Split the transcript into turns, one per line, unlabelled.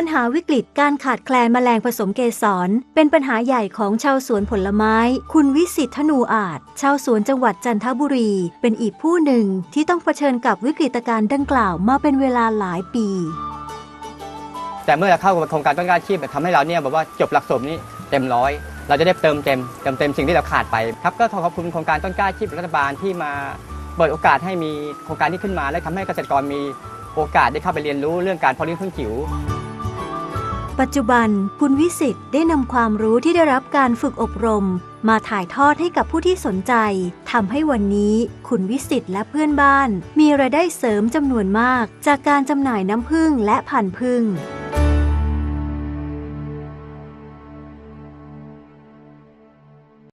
ปัญหาวิกฤตการขาดแคลนแมลงผสมเกสร เป็นปัญหาใหญ่ของชาวสวนผลไม้ คุณวิสิทธนูอาจ ชาวสวนจังหวัดจันทบุรี เป็นอีกผู้หนึ่งที่ต้องเผชิญกับวิกฤตการณ์ดังกล่าวมาเป็นเวลาหลายปี
แต่เมื่อเราเข้ากับโครงการต้นกล้าอาชีพทำให้เราเนี่ยแบบว่าจบหลักสูตรนี้เต็มร้อยเราจะได้เติมเต็มเติมเต็มสิ่งที่เราขาดไปครับก็ขอขอบคุณโครงการต้นกล้าอาชีพรัฐบาลที่มาเปิดโอกาสให้มีโครงการนี้ขึ้นมา และทำให้เกษตรกรมีโอกาสได้เข้าไปเรียนรู้เรื่องการเพาะเลี้ยงพึ่งจิ๋ว
ปัจจุบันคุณวิสิทธิ์ได้นำความรู้ที่ได้รับการฝึกอบรม มาถ่ายทอดให้กับผู้ที่สนใจทำให้วันนี้คุณวิสิทธิ์และเพื่อนบ้าน มีรายได้เสริมจำนวนมาก จากการจำหน่ายน้ำผึ้งและผ่านผึ้ง